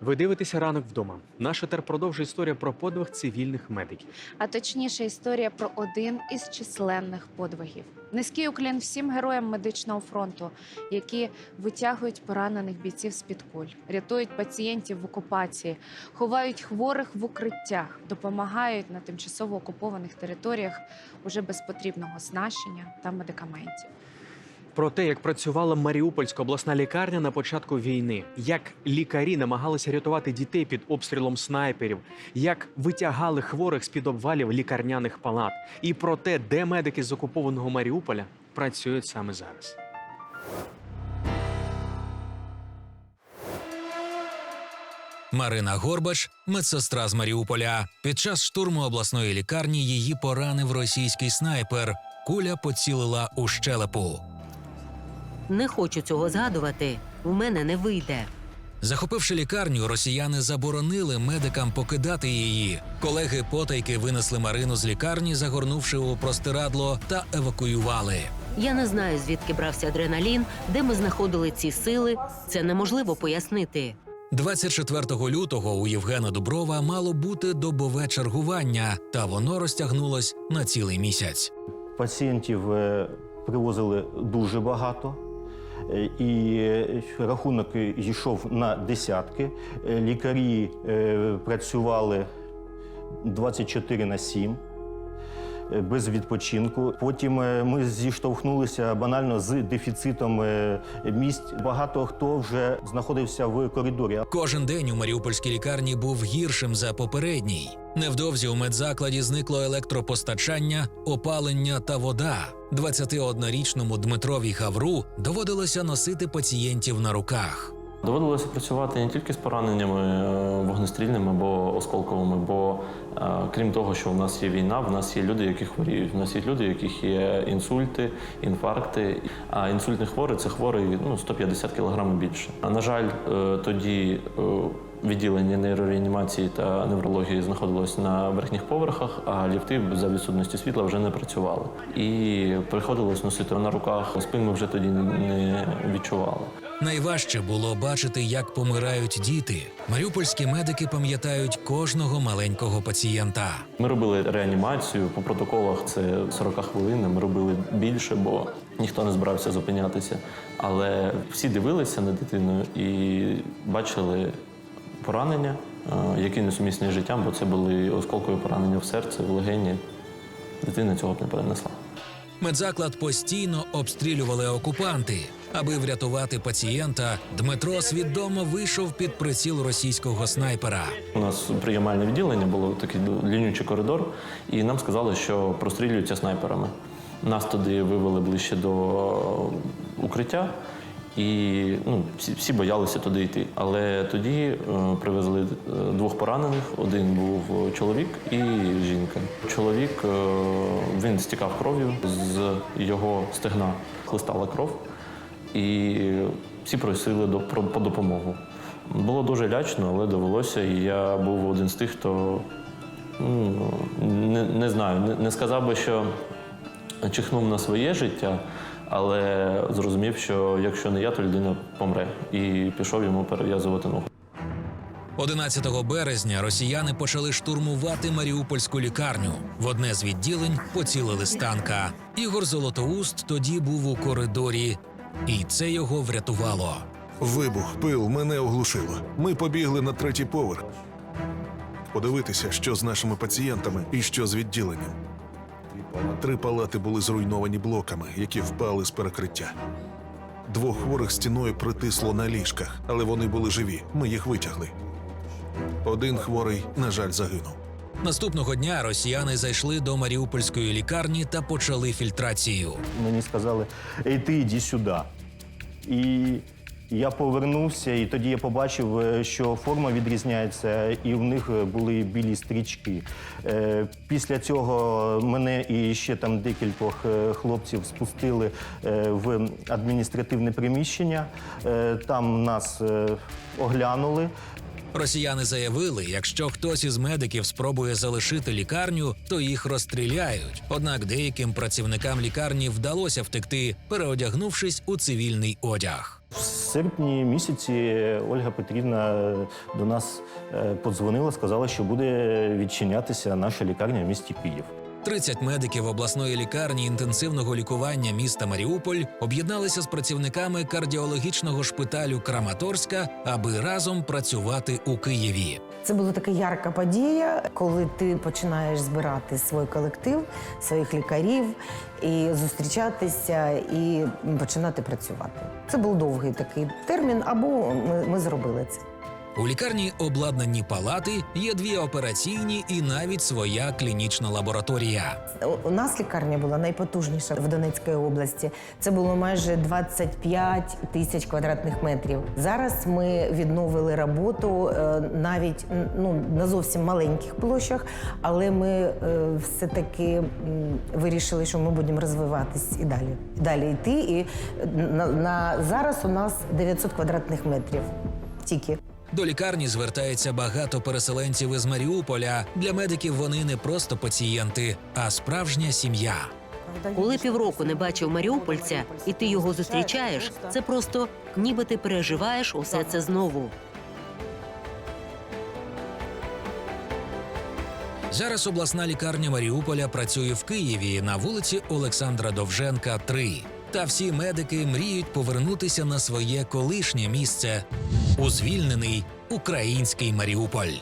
Ви дивитеся ранок вдома. Наш етер продовжує історія про подвиг цивільних медиків. а точніше історія про один із численних подвигів. Низький уклін всім героям медичного фронту, які витягують поранених бійців з під куль, рятують пацієнтів в окупації, ховають хворих в укриттях, допомагають на тимчасово окупованих територіях уже без потрібного оснащення та медикаментів. Про те, як працювала Маріупольська обласна лікарня на початку війни, як лікарі намагалися рятувати дітей під обстрілом снайперів, як витягали хворих з під обвалів лікарняних палат, і про те, де медики з окупованого Маріуполя працюють саме зараз. Марина Горбач, медсестра з Маріуполя. Під час штурму обласної лікарні її поранив російський снайпер. Куля поцілила у щелепу. Не хочу цього згадувати. У мене не вийде. Захопивши лікарню, росіяни заборонили медикам покидати її. Колеги потайки винесли Марину з лікарні, загорнувши у простирадло та евакуювали. Я не знаю, звідки брався адреналін, де ми знаходили ці сили. Це неможливо пояснити. 24 лютого у Євгена Дуброва мало бути добове чергування, та воно розтягнулось на цілий місяць. Пацієнтів е, привозили дуже багато, і е, рахунок йшов на десятки. Е, Лікарі е, працювали 24 на 7 е, без відпочинку. Потім е, ми зіштовхнулися банально з дефіцитом е, місць. Багато хто вже знаходився в коридорі. Кожен день у маріупольській лікарні був гіршим за попередній. Невдовзі у медзакладі зникло електропостачання, опалення та вода. 21-річному Дмитрові Гавру доводилося носити пацієнтів на руках. Доводилося працювати не тільки з пораненнями е, вогнестрільними або осколковими, бо е, крім того, що в нас є війна, в нас є люди, які хворіють. В нас є люди, у яких є інсульти, інфаркти. А інсультний хворий це хворий ну, 150 кг більше. А на жаль, е, тоді відділення нейрореанімації та неврології знаходилось на верхніх поверхах, а ліфти за відсутності світла вже не працювали. І приходилось носити на руках. Спин ми вже тоді не відчували. Найважче було бачити, як помирають діти. Маріупольські медики пам'ятають кожного маленького пацієнта. Ми робили реанімацію по протоколах. Це 40 хвилин. Ми робили більше, бо ніхто не збирався зупинятися. Але всі дивилися на дитину і бачили поранення, е, які несумісні з життям, бо це були осколкові поранення в серце, в легені. Дитина цього б не перенесла. Медзаклад постійно обстрілювали окупанти. Аби врятувати пацієнта, Дмитро свідомо вийшов під приціл російського снайпера. У нас приймальне відділення було такий лінючий коридор, і нам сказали, що прострілюються снайперами. Нас туди вивели ближче до укриття, і ну, всі, всі боялися туди йти. Але тоді е, привезли е, двох поранених. Один був чоловік і жінка. Чоловік е, він стікав кров'ю з його стегна, хлистала кров, і всі просили до, про, по допомогу. Було дуже лячно, але довелося, і я був один з тих, хто ну, не, не знаю, не, не сказав би, що чихнув на своє життя, але зрозумів, що якщо не я, то людина помре. І пішов йому перев'язувати ногу. 11 березня росіяни почали штурмувати Маріупольську лікарню. В одне з відділень поцілили з танка. Ігор Золотоуст тоді був у коридорі, і це його врятувало. Вибух, пил мене оглушило. Ми побігли на третій поверх. Подивитися, що з нашими пацієнтами і що з відділенням. Три палати були зруйновані блоками, які впали з перекриття. Двох хворих стіною притисло на ліжках, але вони були живі. Ми їх витягли. Один хворий, на жаль, загинув. Наступного дня росіяни зайшли до Маріупольської лікарні та почали фільтрацію. Мені сказали, ей, ти йди сюди. І я повернувся, і тоді я побачив, е, що форма відрізняється, і в них е, були білі стрічки. Е, Після цього мене і ще там декількох хлопців спустили в адміністративне приміщення. Там нас оглянули. Росіяни заявили, якщо хтось із медиків спробує залишити лікарню, то їх розстріляють. Однак деяким працівникам лікарні вдалося втекти, переодягнувшись у цивільний одяг. В серпні місяці Ольга Петрівна до нас е, подзвонила, сказала, що буде відчинятися наша лікарня в місті Київ. 30 медиків обласної лікарні інтенсивного лікування міста Маріуполь об'єдналися з працівниками кардіологічного шпиталю Краматорська, аби разом працювати у Києві. Це була така ярка подія, коли ти починаєш збирати свій колектив, своїх лікарів і зустрічатися і починати працювати. Це був довгий такий термін, або ми, ми зробили це. У лікарні обладнані палати, є дві операційні і навіть своя клінічна лабораторія. У- нас лікарня була найпотужніша в Донецькій області. Це було майже 25 тисяч квадратних метрів. Зараз ми відновили роботу е, навіть ну, на зовсім маленьких площах, але ми е, все-таки вирішили, що ми будемо розвиватись і далі. Далі йти. І на, на зараз у нас 900 квадратних метрів тільки. До лікарні звертається багато переселенців із Маріуполя. Для медиків вони не просто пацієнти, а справжня сім'я. Коли півроку не бачив маріупольця, і ти його зустрічаєш, це просто ніби ти переживаєш усе це знову. Зараз обласна лікарня Маріуполя працює в Києві на вулиці Олександра Довженка, 3. Та всі медики мріють повернутися на своє колишнє місце у звільнений український Маріуполь.